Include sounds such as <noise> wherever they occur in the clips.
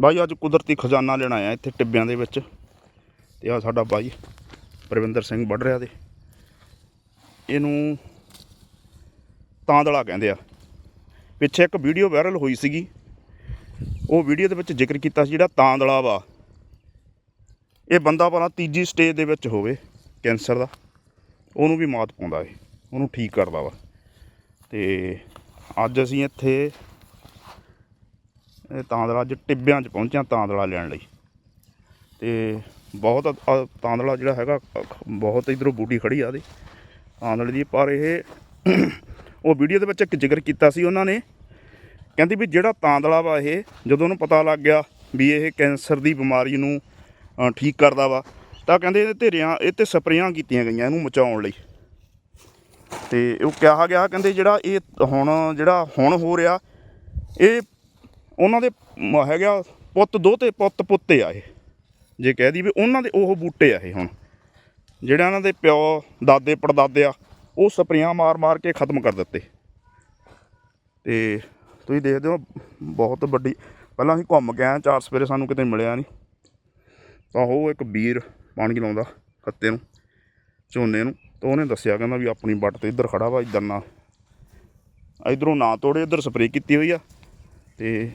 ਬਾਈ, ਅੱਜ ਕੁਦਰਤੀ ਖਜ਼ਾਨਾ ਲੈਣ ਆਇਆ ਇੱਥੇ ਟਿੱਬਿਆਂ ਦੇ ਵਿੱਚ। ਤੇ ਆ ਸਾਡਾ ਬਾਈ ਪ੍ਰਵਿੰਦਰ ਸਿੰਘ ਵੱਢ ਰਿਹਾ ਤੇ ਇਹਨੂੰ ਤਾਂਦਲਾ ਕਹਿੰਦੇ ਆ। ਪਿੱਛੇ ਇੱਕ ਵੀਡੀਓ ਵਾਇਰਲ ਹੋਈ ਸੀਗੀ। ਉਹ ਵੀਡੀਓ ਦੇ ਵਿੱਚ ਜ਼ਿਕਰ ਕੀਤਾ ਸੀ ਜਿਹੜਾ ਤਾਂਦਲਾ ਵਾ। ਇਹ ਬੰਦਾ ਭਲਾ ਤੀਜੀ ਸਟੇਜ ਦੇ ਵਿੱਚ ਹੋਵੇ ਕੈਂਸਰ ਦਾ। ਉਹਨੂੰ ਵੀ ਮਾਤ ਪਾਉਂਦਾ ਏ। ਉਹਨੂੰ ਠੀਕ ਕਰਦਾ ਵਾ। ਤੇ ਅੱਜ ਅਸੀਂ ਇੱਥੇ ਤਾਂਦਲਾ ਅੱਜ ਟਿੱਬਿਆਂ 'ਚ ਪਹੁੰਚਿਆ ਤਾਂਦਲਾ ਲੈਣ ਲਈ। ਤੇ ਬਹੁਤ ਤਾਂਦਲਾ ਜਿਹੜਾ ਹੈਗਾ ਬਹੁਤ ਇਧਰੋਂ ਬੂਟੀ ਖੜੀ ਆ ਉਹਦੀ। ਤਾਂਦਲੇ ਦੀ, ਪਰ ਇਹ <clears throat> ਉਹ ਵੀਡੀਓ ਦੇ ਵਿੱਚ ਇੱਕ ਜ਼ਿਕਰ ਕੀਤਾ ਸੀ ਉਹਨਾਂ ਨੇ। ਕਹਿੰਦੀ ਵੀ ਜਿਹੜਾ ਤਾਂਦਲਾ ਵਾ ਇਹ, ਜਦੋਂ ਉਹਨੂੰ ਪਤਾ ਲੱਗ ਗਿਆ ਵੀ ਇਹ ਕੈਂਸਰ ਦੀ ਬਿਮਾਰੀ ਨੂੰ ਠੀਕ ਕਰਦਾ ਵਾ, ਤਾਂ ਕਹਿੰਦੇ ਇਹਦੇ ਤੇ ਇਹ ਤੇ ਸਪਰੇਆਂ ਕੀਤੀਆਂ ਗਈਆਂ ਇਹਨੂੰ ਮਚਾਉਣ ਲਈ। ਤੇ ਉਹ ਕਿਹਾ ਗਿਆ, ਕਹਿੰਦੇ ਜਿਹੜਾ ਇਹ ਹੁਣ, ਜਿਹੜਾ ਹੁਣ ਹੋ ਰਿਹਾ, ਇਹ ਉਹਨਾਂ ਦੇ ਹੈਗਾ ਪੁੱਤ ਦੋਤੇ ਪੁੱਤ ਪੁੱਤੇ ਆ ਇਹ। ਜੇ ਕਹਿ ਦੀ ਵੀ ਉਹਨਾਂ ਦੇ ਉਹ ਬੂਟੇ ਆ ਇਹ ਹੁਣ। ਜਿਹੜਾ ਉਹਨਾਂ ਦੇ ਪਿਓ, ਦਾਦੇ, ਪੜਦਾਦੇ ਆ, ਉਹ ਸਪਰੇਆਂ ਮਾਰ ਮਾਰ ਕੇ ਖਤਮ ਕਰ ਦਿੱਤੇ। ਤੇ ਤੁਸੀਂ ਦੇਖਦੇ ਹੋ, ਬਹੁਤ ਵੱਡੀ, ਪਹਿਲਾਂ ਅਸੀਂ ਘੁੰਮ ਕੇ ਆਏ ਚਾਰ ਸਵੇਰੇ ਸਾਨੂੰ ਕਿਤੇ ਮਿਲਿਆ ਨਹੀਂ। ਤਾਂ ਉਹ ਇੱਕ ਵੀਰ ਪਾਣੀ ਲਾਉਂਦਾ ਖੱਤੇ ਨੂੰ, ਝੋਨੇ ਨੂੰ, ਤਾਂ ਉਹਨੇ ਦੱਸਿਆ, ਕਹਿੰਦਾ ਵੀ ਆਪਣੀ ਵੱਟ ਤੇ ਇੱਧਰ ਖੜਾ ਵਾ, ਇੱਧਰ ਨਾ। ਇਧਰੋਂ ਨਾ ਤੋੜੇ, ਇੱਧਰ ਸਪਰੇਅ ਕੀਤੀ ਹੋਈ ਆ। ਤੇ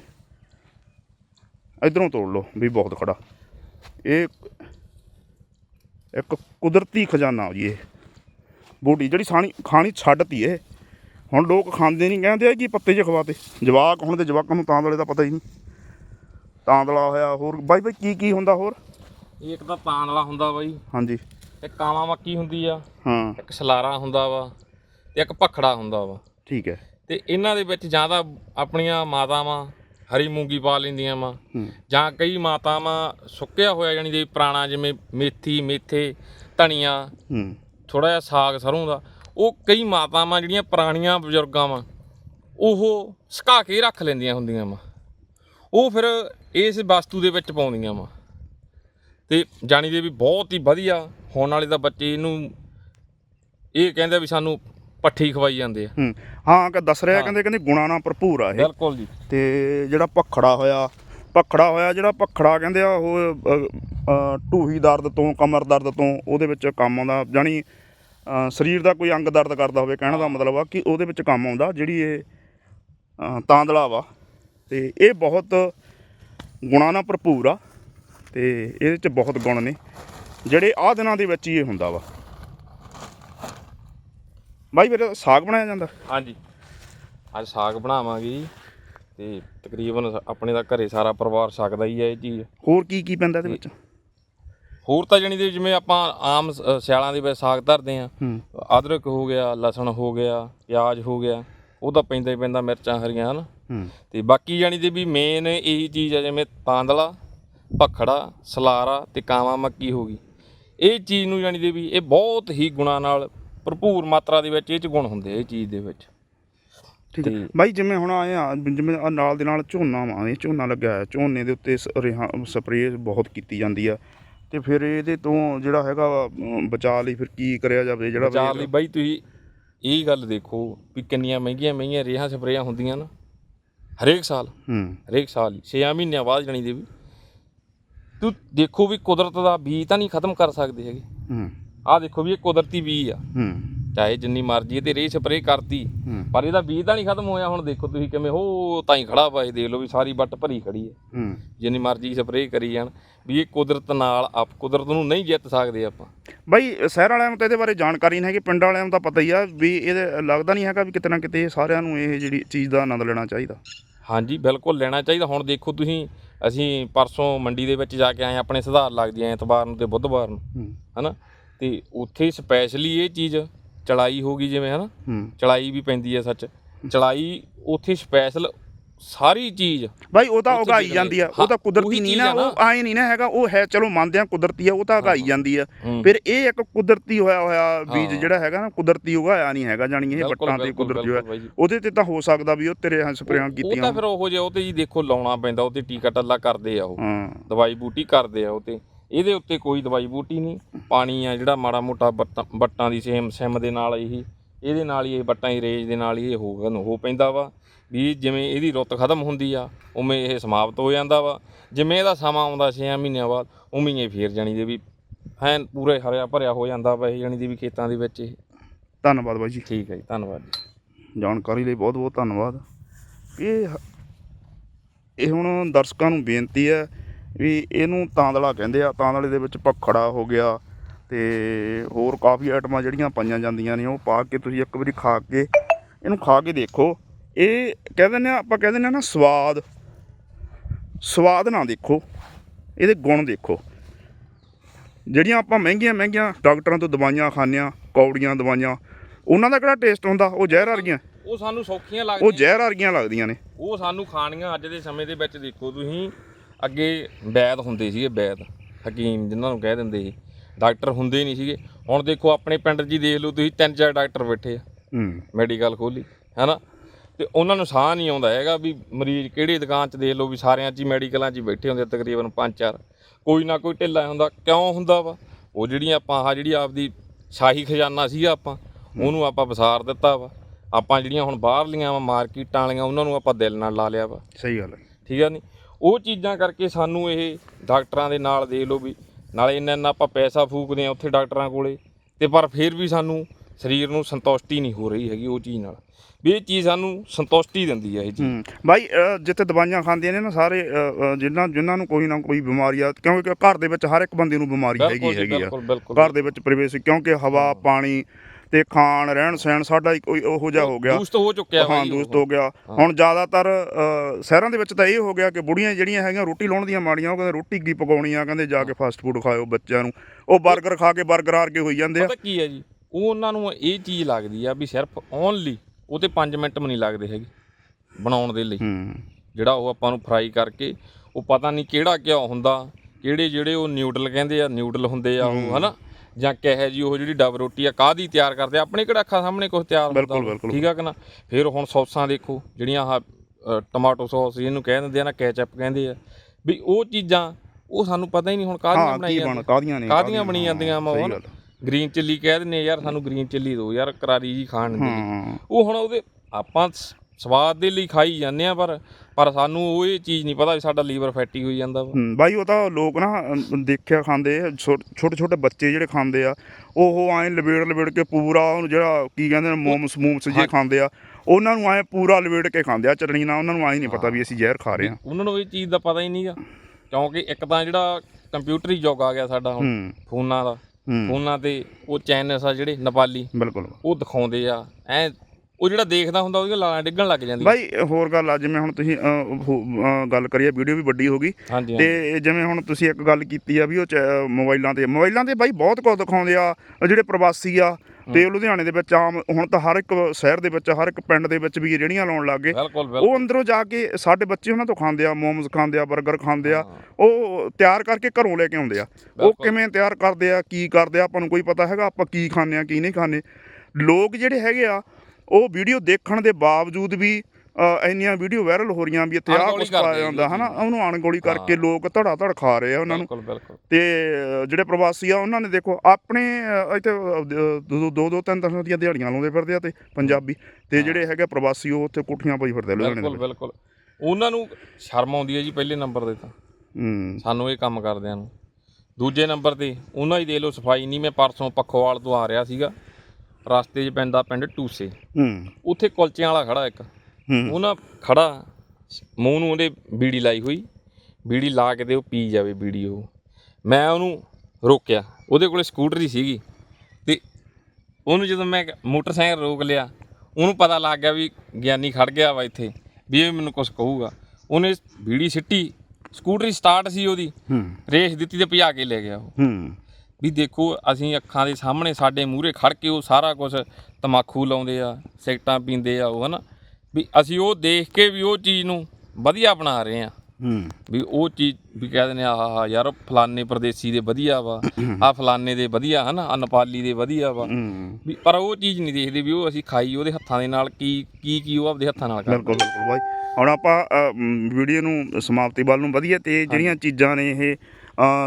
ਇਧਰੋਂ ਤੋੜ ਲਓ ਵੀ ਬਹੁਤ ਖੜਾ। ਇਹ ਇੱਕ ਕੁਦਰਤੀ ਖਜ਼ਾਨਾ ਜੀ ਇਹ। ਬੂਟੀ ਜਿਹੜੀ ਸਾਣੀ ਖਾਣੀ ਛੱਡਤੀ ਇਹ। ਹੁਣ ਲੋਕ ਖਾਂਦੇ ਨਹੀਂ ਕਹਿੰਦੇ ਆ ਕਿ ਪੱਤੇ ਜੇ ਖਵਾਤੇ। ਜਵਾਕ ਹੁਣ ਦੇ ਜਵਾਕਾਂ ਨੂੰ ਤਾਂਦਲੇ ਦਾ ਪਤਾ ਹੀ ਨਹੀਂ। ਤਾਂਦਲਾ ਹੋਇਆ ਹੋਰ ਬਾਈ ਬਾਈ ਕੀ ਕੀ ਹੁੰਦਾ ਹੋਰ? ਇੱਕ ਤਾਂ ਤਾਂਦਲਾ ਹੁੰਦਾ ਬਾਈ ਹਾਂਜੀ। ਇੱਕ ਕਾਲਾ ਮੱਕੀ ਹੁੰਦੀ ਆ। ਹਾਂ। ਇੱਕ ਸਲਾਰਾ ਹੁੰਦਾ ਵਾ। ਤੇ ਇੱਕ ਭਖੜਾ ਹੁੰਦਾ ਵਾ। ਠੀਕ ਹੈ। ਤੇ ਇਹਨਾਂ ਦੇ ਵਿੱਚ ਜਾਂ ਤਾਂ ਆਪਣੀਆਂ ਮਾਤਾਵਾਂ ਹਰੀ ਮੂੰਗੀ ਪਾ ਲੈਂਦੀਆਂ ਵਾ। ਹੂੰ। ਜਾਂ ਕਈ ਮਾਤਾਵਾਂ ਸੁੱਕਿਆ ਹੋਇਆ ਜਾਨੀ ਦੇ ਪੁਰਾਣਾ ਜਿਵੇਂ ਮੇਥੀ ਮੇਥੇ ਧਨੀਆ ਥੋੜਾ ਜਿਹਾ ਸਾਗ ਸਰੋਂ ਦਾ ਉਹ ਕਈ ਮਾਤਾਵਾਂ ਜਿਹੜੀਆਂ ਪੁਰਾਣੀਆਂ ਬਜ਼ੁਰਗਾਂ ਵਾ ਉਹ ਸੁਕਾ ਕੇ ਰੱਖ ਲੈਂਦੀਆਂ ਹੁੰਦੀਆਂ ਵਾ। ਉਹ ਫਿਰ ਇਸ ਵਸਤੂ ਦੇ ਵਿੱਚ ਪਾਉਂਦੀਆਂ ਵਾ। ਤੇ ਜਾਣੀ ਦੇ ਵੀ ਬਹੁਤ ਹੀ ਵਧੀਆ ਹੋਣ ਵਾਲੇ ਦਾ ਬੱਚੇ ਇਹਨੂੰ ਇਹ ਕਹਿੰਦੇ ਵੀ ਸਾਨੂੰ ਪੱਠੀ ਖਵਾਈ ਜਾਂਦੇ ਆ। ਹੂੰ। ਹਾਂ ਕਿ ਦੱਸ ਰਿਹਾ ਕਹਿੰਦੇ ਕਹਿੰਦੇ ਗੁਣਾ ਨਾਲ ਭਰਪੂਰ ਆ ਇਹ। ਬਿਲਕੁਲ ਜੀ। ਤੇ ਜਿਹੜਾ ਪਖੜਾ ਹੋਇਆ ਪਖੜਾ ਹੋਇਆ ਜਿਹੜਾ ਪਖੜਾ ਕਹਿੰਦੇ ਆ ਉਹ ਢੂਹੀ ਦਰਦ ਤੋਂ ਕਮਰ ਦਰਦ ਤੋਂ ਉਹਦੇ ਵਿੱਚ ਕੰਮ ਆਉਂਦਾ। ਅ, ਸਰੀਰ ਦਾ ਕੋਈ ਅੰਗ ਦਰਦ ਕਰਦਾ ਹੋਵੇ ਕਹਿਣ ਦਾ ਮਤਲਬ ਆ ਕਿ ਉਹਦੇ ਵਿੱਚ ਕੰਮ ਆਉਂਦਾ ਜਿਹੜੀ ਇਹ ਤਾਂਦਲਾ ਵਾ ਤੇ ਇਹ ਬਹੁਤ ਗੁਣਾਂ ਨਾਲ ਭਰਪੂਰ ਆ। ਤੇ ਇਹਦੇ 'ਚ ਬਹੁਤ ਗੁਣ ਨੇ। ਜਿਹੜੇ ਆਹ ਦਿਨਾਂ ਦੇ ਵਿੱਚ ਹੀ ਇਹ ਹੁੰਦਾ ਵਾ। ਬਾਈ ਫਿਰ ਸਾਗ ਬਣਾਇਆ ਜਾਂਦਾ? ਹਾਂਜੀ। ਅੱਜ ਸਾਗ ਬਣਾਵਾਂਗੇ ਜੀ। ਤੇ ਤਕਰੀਬਨ ਆਪਣੇ ਦਾ ਘਰੇ ਸਾਰਾ ਪਰਿਵਾਰ ਸਕਦਾ ਹੀ ਹੈ ਇਹ ਚੀਜ਼। ਹੋਰ ਕੀ ਕੀ ਪੈਂਦਾ ਇਹਦੇ ਵਿੱਚ? ਹੋਰ ਤਾਂ ਜਾਣੀ ਦੇ ਜਿਵੇਂ ਆਪਾਂ ਆਮ ਸਿਆਲਾਂ ਦੇ ਵਿੱਚ ਸਾਗ ਧਰਦੇ ਆ ਹੂੰ। ਅਦਰਕ ਹੋ ਗਿਆ ਲਸਣ ਹੋ ਗਿਆ ਪਿਆਜ਼ ਹੋ ਗਿਆ ਉਹ ਤਾਂ ਪੈਂਦਾ ਹੀ ਪੈਂਦਾ ਮਿਰਚਾਂ ਹਰੀਆਂ ਹਨ। ਹੂੰ। ਤੇ ਬਾਕੀ ਜਾਣੀ ਦੇ ਵੀ ਮੇਨ ਇਹੀ ਚੀਜ਼ ਆ ਜਿਵੇਂ ਤਾਂਦਲਾ ਭਖੜਾ ਸਲਾਰਾ ਤੇ ਕਾਵਾ ਮੱਕੀ ਹੋ ਗਈ। ਇਹ ਚੀਜ਼ ਨੂੰ ਜਾਣੀ ਦੇ ਵੀ ਇਹ ਬਹੁਤ ਹੀ ਗੁਣਾਂ ਨਾਲ ਭਰਪੂਰ ਮਾਤਰਾ ਦੇ ਵਿੱਚ ਇਹ ਚ ਗੁਣ ਹੁੰਦੇ ਆ ਇਹ ਚੀਜ਼ ਦੇ ਵਿੱਚ। ਠੀਕ ਹੈ। ਬਾਈ ਜਿਵੇਂ ਹੁਣ ਆਏ ਆ ਜਿਵੇਂ ਆਹ ਨਾਲ ਦੇ ਨਾਲ ਝੋਨਾ ਵਾ ਇਹ ਝੋਨਾ ਲੱਗਾ ਹੈ ਝੋਨੇ ਦੇ ਉੱਤੇ ਸ- ਰੇਹਾਂ ਸਪਰੇਅ ਬਹੁਤ ਕੀਤੀ ਜਾਂਦੀ ਆ। ਤੇ ਫਿਰ ਇਹਦੇ ਤੋਂ ਜਿਹੜਾ ਹੈਗਾ ਵਾ, ਅਮ, ਬਚਾਅ ਲਈ ਫਿਰ ਕੀ ਕਰਿਆ ਜਾਵੇ ਜਿਹੜਾ ਚਾਰ ਲਈ ਬਾਈ ਤੁਸੀਂ ਇਹ ਗੱਲ ਦੇਖੋ ਵੀ ਕਿੰਨੀਆਂ ਮਹਿੰਗੀਆਂ ਮਹਿੰਗੀਆਂ ਰੇਹਾਂ ਸਪਰੇਆਂ ਹੁੰਦੀਆਂ ਨਾ ਹਰੇਕ ਸਾਲ। ਹੂੰ। ਹਰੇਕ ਸਾਲ ਹੀ 6 ਮਹੀਨਿਆਂ ਬਾਅਦ ਜਾਣੀ ਦੇ ਵੀ। ਤੂੰ ਦੇਖੋ ਵੀ ਕੁਦਰਤ ਦਾ ਬੀਜ ਤਾਂ ਨਹੀਂ ਖਤਮ ਕਰ ਸਕਦੇ ਹੈਗੇ। ਹੂੰ। ਆਹ ਦੇਖੋ ਵੀ ਇਹ ਕੁਦਰਤੀ ਬੀਜ ਆ। ਹੂੰ। ਚਾਹੇ ਜਿੰਨੀ ਮਰਜ਼ੀ ਤੇ ਰੇ ਸਪਰੇ ਕਰਤੀ ਪਰ ਇਹਦਾ ਬੀਜ ਤਾਂ ਨਹੀਂ ਖਤਮ ਹੋਇਆ। ਹੁਣ ਦੇਖੋ ਤੁਸੀਂ ਕਿਵੇਂ ਹੋ ਤਾਂ ਹੀ ਖੜਾ ਇਹ ਦੇਖ ਲਓ ਵੀ ਸਾਰੀ ਵੱਟ ਭਰੀ ਖੜੀ ਹੈ। ਹੂੰ। ਜਿੰਨੀ ਮਰਜ਼ੀ ਸਪਰੇ ਕਰੀ ਜਾਣ ਵੀ ਇਹ ਕੁਦਰਤ ਨਾਲ ਆਪ ਕੁਦਰਤ ਨੂੰ ਨਹੀਂ ਜਿੱਤ ਸਕਦੇ ਆਪਾਂ। ਬਾਈ ਸ਼ਹਿਰ ਵਾਲਿਆਂ ਨੂੰ ਤਾਂ ਇਹਦੇ ਬਾਰੇ ਜਾਣਕਾਰੀ ਨਹੀਂ ਹੈਗੀ ਪਿੰਡ ਵਾਲਿਆਂ ਨੂੰ ਤਾਂ ਪਤਾ ਹੀ ਆ ਵੀ ਇਹਦੇ ਲੱਗਦਾ ਨਹੀਂ ਹੈਗਾ ਵੀ ਕਿਤੇ ਨਾ ਕਿਤੇ ਸਾਰਿਆਂ ਨੂੰ ਇਹ ਜਿਹੜੀ ਚੀਜ਼ ਦਾ ਆਨੰਦ ਲੈਣਾ ਚਾਹੀਦਾ। ਹਾਂਜੀ ਬਿਲਕੁਲ ਲੈਣਾ ਚਾਹੀਦਾ। ਹੁਣ ਦੇਖੋ ਤੁਸੀਂ ਅਸੀਂ ਪਰਸੋਂ ਮੰਡੀ ਦੇ ਵਿੱਚ ਜਾ ਕੇ ਆਏ ਆਪਣੇ ਸੁਧਾਰ ਲੱਗਦੀ ਐ ਐਤਵਾਰ ਨੂੰ ਤੇ ਬੁੱਧਵਾਰ ਨੂੰ। ਹਨਾ? ਤੇ ਉੱਥੇ ਸਪੈਸ਼ਲੀ ਇਹ ਚੀਜ਼ ਚੜਾਈ ਹੋ ਗਈ ਜਿਵੇਂ ਹਨਾ? ਚੜਾਈ ਵੀ ਪੈਂਦੀ ਹੈ ਸੱਚ। ਚੜਾਈ ਉੱਥੇ ਸਪੈਸ਼ਲ ਸਾਰੀ ਚੀਜ਼ ਬਾਈ ਉਹ ਤਾਂ ਉਗਾਈ ਜਾਂਦੀ ਆ। ਉਹ ਤਾਂ ਕੁਦਰਤੀ ਉਹੀ ਨਹੀਂ ਨਾ। ਉਹ ਆਏ ਨਹੀਂ ਨਾ ਹੈਗਾ ਉਹ ਹੈ ਚਲੋ ਮੰਨਦੇ ਆ ਕੁਦਰਤੀ ਆ ਉਹ ਤਾਂ ਉਗਾਈ ਜਾਂਦੀ ਆ। ਫਿਰ ਇਹ ਇੱਕ ਕੁਦਰਤੀ ਹੋਇਆ ਹੋਇਆ ਬੀਜ। ਜਿਹੜਾ ਹੈਗਾ ਨਾ ਕੁਦਰਤੀ ਉਗਾਇਆ ਨਹੀਂ ਹੈਗਾ ਜਾਣੀ ਇਹ ਵੱਟਾਂ ਤੇ ਕੁਦਰਤੀ ਹੋਇਆ। ਜੀ। ਉਹਦੇ ਤੇ ਤਾਂ ਹੋ ਸਕਦਾ ਵੀ ਉਹ ਤੇਰੇ ਸਪਰੇਆਂ ਉਹ ਕੀਤੀਆਂ ਤਾਂ ਫਿਰ ਉਹੋ ਜਿਹਾ ਉਹ ਤੇ ਜੀ ਦੇਖੋ ਲਾਉਣਾ ਪੈਂਦਾ ਉਹ ਤੇ ਟੀਕਾ ਟੱਲਾ ਕਰਦੇ ਆ ਉਹ। ਦਵਾਈ ਬੂਟੀ ਕਰਦੇ ਆ ਉਹ ਤੇ। ਇਹਦੇ ਉੱਤੇ ਕੋਈ ਦਵਾਈ ਬੂਟੀ ਨਹੀਂ। ਪਾਣੀ ਆ ਜਿਹੜਾ ਮਾੜਾ ਮੋਟਾ ਬੱਟਾਂ ਦੀ ਸੇਮ ਸਿਮ ਦੇ ਨਾਲ ਇਹੀ ਇਹਦੇ ਨਾਲ ਹੀ ਇਹ ਬੱਟਾਂ ਦੀ ਰੇਜ ਦੇ ਨਾਲ ਹੀ ਇਹ ਹੋ ਹੋ ਪੈਂਦਾ ਵਾ। ਵੀ ਜਿਵੇਂ ਇਹਦੀ ਰੁੱਤ ਖਤਮ ਹੁੰਦੀ ਆ ਉਵੇਂ ਇਹ ਸਮਾਪਤ ਹੋ ਜਾਂਦਾ ਵਾ। ਜਿਵੇਂ ਇਹਦਾ ਸਮਾਂ ਆਉਂਦਾ 6 ਮਹੀਨਿਆਂ ਬਾਅਦ ਉਵੇਂ ਹੀ ਇਹ ਫੇਰ ਜਾਣੀ ਦੇ ਵੀ ਐਨ ਪੂਰੇ ਹਰਿਆ ਭਰਿਆ ਹੋ ਜਾਂਦਾ ਵਾ ਇਹ ਜਾਣੀ ਦੀ ਵੀ ਖੇਤਾਂ ਦੇ ਵਿੱਚ ਇਹ। ਧੰਨਵਾਦ ਬਾਈ ਜੀ। ਠੀਕ ਹੈ ਜੀ ਧੰਨਵਾਦ ਜੀ। ਜਾਣਕਾਰੀ ਲਈ ਬਹੁਤ ਬਹੁਤ ਧੰਨਵਾਦ। ਇਹ ਇਹ ਹੁਣ ਦਰਸ਼ਕਾਂ ਨੂੰ ਬੇਨਤੀ ਹੈ ਵੀ ਇਹਨੂੰ ਤਾਂਦਲਾ ਕਹਿੰਦੇ ਆ ਤਾਂਦਲੇ ਦੇ ਵਿੱਚ ਪਖੜਾ ਹੋ ਗਿਆ ਤੇ ਹੋਰ ਕਾਫੀ ਆਈਟਮਾਂ ਜਿਹੜੀਆਂ ਪਾਈਆਂ ਜਾਂਦੀਆਂ ਨੇ ਉਹ ਪਾ ਕੇ ਤੁਸੀਂ ਇੱਕ ਵਾਰੀ ਖਾ ਕੇ ਇਹਨੂੰ ਖਾ ਕੇ ਦੇਖੋ। ਇਹ ਕਹਿ ਦਿੰਦੇ ਆ ਆਪਾਂ ਕਹਿ ਦਿੰਦੇ ਆ ਨਾ ਸਵਾਦ ਸਵਾਦ ਨਾ ਦੇਖੋ ਇਹਦੇ ਗੁਣ ਦੇਖੋ। ਜਿਹੜੀਆਂ ਆਪਾਂ ਮਹਿੰਗੀਆਂ ਮਹਿੰਗੀਆਂ ਡਾਕਟਰਾਂ ਤੋਂ ਦਵਾਈਆਂ ਖਾਂਦੇ ਕੌੜੀਆਂ ਦਵਾਈਆਂ ਉਹਨਾਂ ਦਾ ਕਿਹੜਾ ਟੇਸਟ ਹੁੰਦਾ? ਉਹ ਜ਼ਹਿਰ ਵਰਗੀਆਂ। ਉਹ ਸਾਨੂੰ ਸੌਖੀਆਂ ਉਹ ਲੱਗਦੀਆਂ ਜ਼ਹਿਰ ਵਰਗੀਆਂ ਲੱਗਦੀਆਂ ਨੇ। ਉਹ ਸਾਨੂੰ ਖਾਣੀਆਂ ਅੱਜ ਦੇ ਸਮੇਂ ਦੇ ਵਿੱਚ ਦੇਖੋ ਤੁਸੀਂ। ਅੱਗੇ ਵੈਦ ਹੁੰਦੇ ਸੀਗੇ ਵੈਦ ਹਕੀਮ ਜਿਨ੍ਹਾਂ ਨੂੰ ਕਹਿ ਦਿੰਦੇ ਸੀ। ਡਾਕਟਰ ਹੁੰਦੇ ਨਹੀਂ ਸੀਗੇ। ਹੁਣ ਦੇਖੋ ਆਪਣੇ ਪਿੰਡ 'ਚ ਹੀ ਦੇਖ ਲਓ ਤੁਸੀਂ ਤਿੰਨ ਚਾਰ ਡਾਕਟਰ ਬੈਠੇ ਆ। ਹੂੰ। ਮੈਡੀਕਲ ਖੋਲੀ ਹੈਨਾ? ਤੇ ਉਹਨਾਂ ਨੂੰ ਸਾਹ ਨਹੀਂ ਆਉਂਦਾ ਹੈਗਾ ਵੀ ਮਰੀਜ਼ ਕਿਹੜੀ ਦੁਕਾਨ 'ਚ ਦੇਖ ਲਓ ਵੀ ਸਾਰਿਆਂ 'ਚ ਹੀ ਮੈਡੀਕਲਾਂ 'ਚ ਹੀ ਬੈਠੇ ਹੁੰਦੇ ਆ ਤਕਰੀਬਨ ਪੰਜ ਚਾਰ। ਕੋਈ ਨਾ ਕੋਈ ਢਿੱਲਾ ਹੁੰਦਾ ਕਿਉਂ ਹੁੰਦਾ ਵਾ? ਉਹ ਜਿਹੜੀਆਂ ਆਪਾਂ ਆਹ ਜਿਹੜੀ ਆਪਦੀ ਸ਼ਾਹੀ ਖਜ਼ਾਨਾ ਸੀਗਾ ਆਪਾਂ ਉਹਨੂੰ ਆਪਾਂ ਵਿਸਾਰ ਦਿੱਤਾ ਵਾ। ਆਪਾਂ ਜਿਹੜੀਆਂ ਹੁਣ ਬਾਹਰਲੀਆਂ ਵਾ ਮਾਰਕੀਟਾਂ ਵਾਲੀਆਂ ਉਹਨਾਂ ਨੂੰ ਆਪਾਂ ਦਿਲ ਨਾਲ ਲਾ ਲਿਆ ਵਾ। ਸਹੀ ਗੱਲ ਹੈ। ਠੀਕ ਆ ਨਹੀਂ ਉਹ ਚੀਜ਼ਾਂ ਕਰਕੇ ਸਾਨੂੰ ਇਹ ਡਾਕਟਰਾਂ ਦੇ ਨਾਲ ਦੇਖ ਲਓ ਵੀ ਨਾਲੇ ਇੰਨਾ ਇੰਨਾ ਆਪਾਂ ਪੈਸਾ ਫੂਕਦੇ ਆ ਉੱਥੇ ਡਾਕਟਰਾਂ ਕੋਲੇ ਤੇ ਪਰ ਫਿਰ ਵੀ ਸਾਨੂੰ ਸਰੀਰ ਨੂੰ ਸੰਤੁਸ਼ਟੀ ਨਹੀਂ ਹੋ ਰਹੀ ਹੈਗੀ ਉਹ ਚੀਜ਼ ਨਾਲ। ਵੀ ਇਹ ਚੀਜ਼ ਸਾਨੂੰ ਸੰਤੁਸ਼ਟੀ ਦਿੰਦੀ ਹੈ ਇਹ ਚੀਜ਼। ਬਾਈ ਜਿੱਥੇ ਦਵਾਈਆਂ ਖਾਂਦੀਆਂ ਨੇ ਨਾ ਸਾਰੇ ਜਿਨ੍ਹਾਂ ਜਿਨ੍ਹਾਂ ਨੂੰ ਕੋਈ ਨਾ ਕੋਈ ਬਿਮਾਰੀ ਆ ਕਿਉਂਕਿ ਘਰ ਦੇ ਵਿੱਚ ਹਰ ਇੱਕ ਬੰਦੇ ਨੂੰ ਬਿਮਾਰੀ ਹੈਗੀ ਹੈਗੀ ਆ। ਘਰ ਦੇ ਵਿੱਚ ਪ੍ਰਵੇਸ਼ ਕਿਉਂਕਿ ਹਵਾ ਪਾਣੀ ਤੇ ਖਾਣ ਰਹਿਣ ਸਹਿਣ ਸਾਡਾ ਹੀ ਕੋਈ ਉਹੋ ਜਿਹਾ ਹੋ ਗਿਆ। ਦੂਸ਼ਤ ਹੋ ਚੁੱਕਿਆ ਹਾਂ ਜੀ ਦੋਸਤ। ਹੋ ਗਿਆ। ਹੁਣ ਜ਼ਿਆਦਾਤਰ ਅ, ਸ਼ਹਿਰਾਂ ਦੇ ਵਿੱਚ ਤਾਂ ਇਹ ਹੋ ਗਿਆ ਕਿ ਬੁੜੀਆਂ ਜਿਹੜੀਆਂ ਹੈਗੀਆਂ ਰੋਟੀ ਲਾਉਣ ਦੀਆਂ ਮਾੜੀਆਂ ਉਹ ਕਹਿੰਦੇ ਰੋਟੀ ਕੀ ਪਕਾਉਣੀ ਆ ਕਹਿੰਦੇ ਜਾ ਕੇ ਫਾਸਟ ਫੂਡ ਖਾਓ ਬੱਚਿਆਂ ਨੂੰ। ਉਹ 버ਗਰ ਖਾ ਕੇ 버ਗਰ ਹਾਰ ਕੇ ਹੋਈ ਜਾਂਦੇ ਆ। ਪਤਾ ਕੀ ਹੈ ਜੀ ਉਹ ਉਹਨਾਂ ਨੂੰ ਇਹ ਚੀਜ਼ ਲੱਗਦੀ ਆ ਵੀ ਸਿਰਫ ਓਨਲੀ ਉਹ ਤੇ 5 ਮਿੰਟ ਵੀ ਨਹੀਂ ਲੱਗਦੇ ਹੈਗੇ ਬਣਾਉਣ ਦੇ ਲਈ। ਹੂੰ। ਜਿਹੜਾ ਉਹ ਆਪਾਂ ਨੂੰ ਫਰਾਈ ਕਰਕੇ ਉਹ ਪਤਾ ਨਹੀਂ ਕਿਹੜਾ ਘਿਓ ਹੁੰਦਾ ਕਿਹੜੇ ਜਿਹੜੇ ਉਹ ਨਿਊਡਲ ਕਹਿੰਦੇ ਆ ਨਿਊਡਲ ਹੁੰਦੇ ਆ ਉਹ ਹਨਾ? ਜਾਂ ਕਹੇ ਜੀ ਉਹ ਜਿਹੜੀ ਡਬ ਰੋਟੀ ਆ ਕਾਹਦੀ ਤਿਆਰ ਕਰਦੇ ਆ ਆਪਣੇ ਕਿਹੜਾ ਅੱਖਾਂ ਸਾਹਮਣੇ ਕੁਝ ਤਿਆਰ ਹੁੰਦਾ ਬਿਲਕੁਲ, ਵਾ। ਬਿਲਕੁਲ। ਠੀਕ ਆ ਕਿ ਨਾ ਫਿਰ ਹੁਣ ਸੌਸਾਂ ਦੇਖੋ ਜਿਹੜੀਆਂ ਅ, ਟਮਾਟੋ ਸੌਸ ਇਹਨੂੰ ਕਹਿ ਦਿੰਦੇ ਆ ਨਾ ਕੈਚਅਪ ਕਹਿੰਦੇ ਆ ਵੀ ਉਹ ਚੀਜ਼ਾਂ ਉਹ ਸਾਨੂੰ ਪਤਾ ਹੀ ਨਹੀਂ ਹੁਣ ਕਾਹਦੀਆਂ ਹਾਂ ਕੀ ਬਣ ਜਾਂਦੀਆਂ ਕਾਦੀਆਂ ਨੇ ਕਾਹਦੀਆਂ ਬਣੀ ਜਾਂਦੀਆਂ ਉਹ ਸਹੀ। ਗੱਲ। ਗ੍ਰੀਨ ਚਿੱਲੀ ਕਹਿ ਦਿੰਦੇ ਆ ਯਾਰ ਸਾਨੂੰ ਗ੍ਰੀਨ ਚਿੱਲੀ ਦਿਓ ਯਾਰ ਕਰਾਰੀ ਜੀ ਖਾਣ ਦੇ ਹਾਂ ਉਹ ਹੁਣ ਉਹਦੇ ਆਪਾਂ ਸ- ਸਵਾਦ ਦੇ ਲਈ ਖਾਈ ਜਾਂਦੇ ਆ ਪਰ ਪਰ ਸਾਨੂੰ ਉਹ ਇਹ ਚੀਜ਼ ਨਹੀਂ ਪਤਾ ਵੀ ਸਾਡਾ ਲੀਵਰ ਫੈਟੀ ਹੋਈ ਜਾਂਦਾ ਵਾ। ਬਾਈ ਉਹ ਤਾਂ ਲੋਕ ਨਾ ਅਮ, ਦੇਖਿਆ ਖਾਂਦੇ ਆ, ਛੋ- ਛੋਟੇ ਛੋਟੇ ਬੱਚੇ ਜਿਹੜੇ ਖਾਂਦੇ ਆ ਉਹ ਐਂ ਲਵੇੜ ਲਵੇੜ ਕੇ ਪੂਰਾ ਉਹਨੂੰ ਜਿਹੜਾ ਕੀ ਕਹਿੰਦੇ ਨੇ ਮੋਮਸ ਮੂਮਸ ਜੇ ਖਾਂਦੇ ਆ ਉਹਨਾਂ ਨੂੰ ਐਂ ਪੂਰਾ ਲਵੇੜ ਕੇ ਖਾਂਦੇ ਆ ਚਟਣੀ ਨਾਲ ਉਹਨਾਂ ਨੂੰ ਐਂ ਨਹੀਂ ਪਤਾ ਵੀ ਅਸੀਂ ਜ਼ਹਿਰ ਖਾ ਰਹੇ ਆ। ਉਹਨਾਂ ਨੂੰ ਇਹ ਚੀਜ਼ ਦਾ ਪਤਾ ਹੀ ਨਹੀਂਗਾ ਕਿਉਂਕਿ ਇੱਕ ਤਾਂ ਜਿਹੜਾ ਕੰਪਿਊਟਰੀ ਯੁੱਗ ਆ ਗਿਆ ਸਾਡਾ ਹੁਣ ਹੂੰ। ਫੋਨਾਂ ਦਾ। ਹੂੰ। ਫੋਨਾਂ ਤੇ ਉਹ ਚੈਨਲਸ ਆ ਜਿਹੜੇ ਨੇਪਾਲੀ ਬਿਲਕੁਲ। ਉਹ ਦਿਖਾਉਂਦੇ ਆ ਐ ਉਹ ਜਿਹੜਾ ਦੇਖਦਾ ਹੁੰਦਾ ਉਹਦੀਆਂ ਲਾਲਾਂ ਡਿੱਗਣ ਲੱਗ ਜਾਂਦੀਆਂ। ਬਾਈ ਹੋਰ ਗੱਲ ਆ ਜਿਵੇਂ ਹੁਣ ਤੁਸੀਂ ਹੋ- ਗੱਲ ਕਰੀਏ ਵੀਡੀਓ ਵੀ ਵੱਡੀ ਹੋ ਗਈ। ਹਾਂਜੀ ਹਾਂਜੀ। ਤੇ ਜਿਵੇਂ ਹੁਣ ਤੁਸੀਂ ਇੱਕ ਗੱਲ ਕੀਤੀ ਆ ਵੀ ਉਹ ਚ- ਮੋਬਾਈਲਾਂ ਤੇ ਮੋਬਾਈਲਾਂ ਤੇ ਬਾਈ ਬਹੁਤ ਕੁਝ ਦਿਖਾਉਂਦੇ ਆ ਉਹ ਜਿਹੜੇ ਪ੍ਰਵਾਸੀ ਆ। ਤੇ ਲੁਧਿਆਣੇ ਦੇ ਵਿੱਚ ਆਮ ਹੁਣ ਤਾਂ ਹਰ ਇੱਕ ਸ਼ਹਿਰ ਦੇ ਵਿੱਚ ਹਰ ਇੱਕ ਪਿੰਡ ਦੇ ਵਿੱਚ ਵੀ ਰੇਹੜੀਆਂ ਲਾਉਣ ਲੱਗ ਗਏ। ਬਿਲਕੁਲ ਬਿਲਕੁਲ। ਉਹ ਅੰਦਰੋਂ ਜਾ ਕੇ ਸਾਡੇ ਬੱਚੇ ਉਹਨਾਂ ਤੋਂ ਖਾਂਦੇ ਆ ਮੋਮਸ ਖਾਂਦੇ ਆ 버ਗਰ ਖਾਂਦੇ ਆ। ਉਹ ਤਿਆਰ ਕਰਕੇ ਘਰੋਂ ਲੈ ਕੇ ਆਉਂਦੇ ਆ। ਉਹ ਬਿਲਕੁਲ। ਕਿਵੇਂ ਤਿਆਰ ਕਰਦੇ ਆ ਕੀ ਕਰਦੇ ਆ ਆਪਾਂ ਨੂੰ ਕੋਈ ਪਤਾ ਹੈਗਾ ਆਪਾਂ ਕੀ ਖਾਂਦੇ ਆ ਕੀ ਨਹੀਂ ਖਾਂਦੇ। ਲੋਕ ਜਿਹੜੇ ਹੈਗੇ ਆ ਉਹ ਵੀਡੀਓ ਦੇਖਣ ਦੇ ਬਾਵਜੂਦ ਵੀ ਇੰਨੀਆਂ ਵੀਡੀਓ ਵਾਇਰਲ ਹੋ ਰਹੀਆਂ ਵੀ ਇੱਥੇ ਆਹ ਕੁਝ ਪਾਇਆ ਜਾਂਦਾ। ਹਨਾ? ਉਹਨੂੰ ਅਣਗੌਲੀ ਕਰਕੇ ਲੋਕ ਧੜਾ ਧੜ ਖਾ ਰਹੇ ਆ ਉਹਨਾਂ ਨੂੰ। ਤੇ ਜਿਹੜੇ ਪ੍ਰਵਾਸੀ ਆ ਉਹਨਾਂ ਨੇ ਦੇਖੋ ਆਪਣੇ ਇੱਥੇ ਦ- ਦੋ ਤਿੰਨ ਤਿੰਨ ਦੀਆਂ ਦਿਹਾੜੀਆਂ ਲਾਉਂਦੇ ਫਿਰਦੇ ਆ ਤੇ ਪੰਜਾਬੀ। ਤੇ ਜਿਹੜੇ ਹੈਗੇ ਪ੍ਰਵਾਸੀ ਉਹ ਉੱਥੇ ਕੋਠੀਆਂ ਪਾਈ ਫਿਰਦੇ ਲੁਧਿਆਣੇ ਬਿਲਕੁਲ ਬਿਲਕੁਲ। ਉਹਨਾਂ ਨੂੰ ਸ਼ਰਮ ਆਉਂਦੀ ਹੈ ਜੀ ਪਹਿਲੇ ਨੰਬਰ ਦੇ ਤਾਂ। ਹੂੰ। ਸਾਨੂੰ ਇਹ ਕੰਮ ਕਰਦਿਆਂ ਨੂੰ। ਦੂਜੇ ਨੰਬਰ ਤੇ ਉਹਨਾਂ ਹੀ ਦੇ ਲੋ ਸਫ਼ਾਈ। ਨਹੀਂ ਮੈਂ ਪਰਸੋਂ ਪੱਖੋਵਾਲ ਤੋਂ ਆ ਰਿਹਾ ਸੀਗਾ। ਰਸਤੇ 'ਚ ਪੈਂਦਾ ਪਿੰਡ ਟੂਸੇ। ਹੂੰ। ਉੱਥੇ ਕੁਲਚਿਆਂ ਵਾਲਾ ਖੜਾ ਇੱਕ। ਹੂੰ। ਉਹ ਨਾ ਖੜਾ ਮੂੰਹ ਨੂੰ ਉਹਦੇ ਬੀੜੀ ਲਾਈ ਹੋਈ। ਬੀੜੀ ਲਾ ਕੇ ਤੇ ਉਹ ਪੀ ਜਾਵੇ ਬੀੜੀ ਉਹ। ਮੈਂ ਉਹਨੂੰ ਰੋਕਿਆ। ਉਹਦੇ ਕੋਲੇ ਸਕੂਟਰੀ ਸੀਗੀ। ਤੇ ਉਹਨੂੰ ਜਦੋਂ ਮੈਂ ਮੋਟਰਸਾਈਕਲ ਰੋਕ ਲਿਆ ਉਹਨੂੰ ਪਤਾ ਲੱਗ ਗਿਆ ਵੀ ਗਿਆਨੀ ਖੜ ਗਿਆ ਵਾ ਇੱਥੇ ਵੀ ਇਹ ਮੈਨੂੰ ਕੁਝ ਕਹੂਗਾ। ਉਹਨੇ ਬੀੜੀ ਸਿੱਟੀ ਸਕੂਟਰੀ ਸਟਾਰਟ ਸੀ ਉਹਦੀ। ਹੂੰ। ਰੇਸ ਦਿੱਤੀ ਤੇ ਭਜਾ ਕੇ ਲੈ ਗਿਆ ਉਹ। ਹੂੰ। ਵੀ ਦੇਖੋ ਅਸੀਂ ਅੱਖਾਂ ਦੇ ਸਾਹਮਣੇ ਸਾਡੇ ਮੂਹਰੇ ਖੜ ਕੇ ਉਹ ਸਾਰਾ ਕੁਝ ਤਮਾਕੂ ਲਾਉਂਦੇ ਆ ਸਿਗਰਟਾਂ ਪੀਂਦੇ ਆ ਉਹ ਹਨਾ? ਵੀ ਅਸੀਂ ਉਹ ਦੇਖ ਕੇ ਵੀ ਉਹ ਚੀਜ਼ ਨੂੰ ਵਧੀਆ ਬਣਾ ਰਹੇ ਆ। ਹੂੰ। ਵੀ ਉਹ ਚੀਜ਼ ਵੀ ਕਹਿ ਦਿੰਦੇ ਆ ਆਹ ਯਾਰ ਫਲਾਨੇ ਪ੍ਰਦੇਸੀ ਦੇ ਵਧੀਆ ਵਾ ਆ ਫਲਾਨੇ ਦੇ ਵਧੀਆ ਹਨਾ? ਆ ਨੇਪਾਲੀ ਦੇ ਵਧੀਆ ਵਾ। ਵੀ ਪਰ ਉਹ ਚੀਜ਼ ਨਹੀਂ ਦੇਖਦੇ ਵੀ ਉਹ ਅਸੀਂ ਖਾਈ ਉਹਦੇ ਹੱਥਾਂ ਦੇ ਨਾਲ ਕੀ ਕੀ ਕੀ ਉਹ ਆਪਦੇ ਹੱਥਾਂ ਨਾਲ ਕਰਦੇ ਬਿਲਕੁਲ ਬਿਲਕੁਲ ਬਾਈ। ਹੁਣ ਆਪਾਂ ਵੀਡੀਓ ਨੂੰ ਸਮਾਪਤੀ ਵੱਲ ਨੂੰ ਵਧੀਆ ਤੇ ਜਿਹੜੀਆਂ ਚੀਜ਼ਾਂ ਨੇ ਇਹ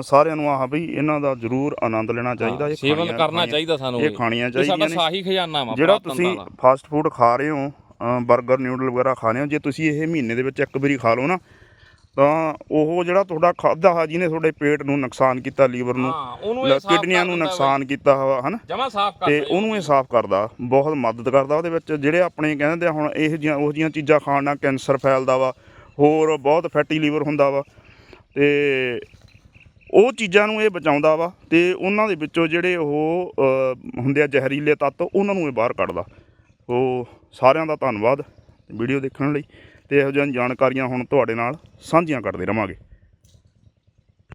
ਸਾਰਿਆਂ ਨੂੰ ਆਹ ਵੀ ਇਹਨਾਂ ਦਾ ਜ਼ਰੂਰ ਆਨੰਦ ਲੈਣਾ ਚਾਹੀਦਾ ਇਹ ਸੇਵਨ ਖਾਣੀਆਂ- ਕਰਨਾ ਖਾਣੀਆਂ- ਚਾਹੀਦਾ ਸਾਨੂੰ ਇਹ ਖਾਣੀਆਂ ਇਹ ਸਾਡਾ ਚਾਹੀਦੀਆਂ ਨੇ। ਸਾਹੀ ਖਜ਼ਾਨਾ ਵਾ ਜਿਹੜਾ ਪੁਰਾਤਨ ਤੁਸੀਂ ਦਾ। ਫਾਸਟ ਫੂਡ ਖਾ ਰਹੇ ਹੋ 버ਗਰ ਨਿਊਡਲ ਵਗੈਰਾ ਖਾ ਰਹੇ ਹੋ ਜੇ ਤੁਸੀਂ ਇਹ ਮਹੀਨੇ ਦੇ ਵਿੱਚ ਇੱਕ ਵਾਰੀ ਖਾ ਲਓ ਨਾ ਤਾਂ ਉਹ ਜਿਹੜਾ ਤੁਹਾਡਾ ਖਾਦਾ ਹਾ ਜਿਹਨੇ ਤੁਹਾਡੇ ਪੇਟ ਨੂੰ ਨੁਕਸਾਨ ਕੀਤਾ ਲੀਵਰ ਨੂੰ ਹਾਂ ਉਹਨੂੰ ਇਹ ਸਾਫ਼ ਕਿਡਨੀਆਂ ਨੂੰ ਨੁਕਸਾਨ ਕੀਤਾ ਵਾ ਹਨਾ? ਜਮਾ ਸਾਫ਼ ਕਰ ਤੇ ਉਹਨੂੰ ਇਹ ਸਾਫ਼ ਕਰਦਾ ਬਹੁਤ ਮਦਦ ਕਰਦਾ ਉਹਦੇ ਵਿੱਚ। ਜਿਹੜੇ ਆਪਣੇ ਕਹਿੰਦੇ ਆ ਹੁਣ ਇਹ ਜਿਹੀਆਂ ਉਹ ਜਿਹੀਆਂ ਚੀਜ਼ਾਂ ਖਾਣ ਨਾਲ ਕੈਂਸਰ ਫੈਲਦਾ ਵਾ ਹੋਰ ਬਹੁਤ ਫੈਟੀ ਲੀਵਰ ਹੁੰਦਾ ਵਾ। ਤੇ ਉਹ ਚੀਜ਼ਾਂ ਨੂੰ ਇਹ ਬਚਾਉਂਦਾ ਵਾ ਤੇ ਉਹਨਾਂ ਦੇ ਵਿੱਚੋਂ ਜਿਹੜੇ ਉਹ ਹੁੰਦੇ ਆ ਜ਼ਹਿਰੀਲੇ ਤੱਤ, ਉਹਨਾਂ ਨੂੰ ਇਹ ਬਾਹਰ ਕੱਢਦਾ। ਉਹ ਸਾਰਿਆਂ ਦਾ ਧੰਨਵਾਦ ਵੀਡੀਓ ਦੇਖਣ ਲਈ ਤੇ ਇਹੋ ਜਿਹੀਆਂ ਜਾਣਕਾਰੀਆਂ ਹੁਣ ਤੁਹਾਡੇ ਨਾਲ ਸਾਂਝੀਆਂ ਕਰਦੇ ਰਵਾਂਗੇ।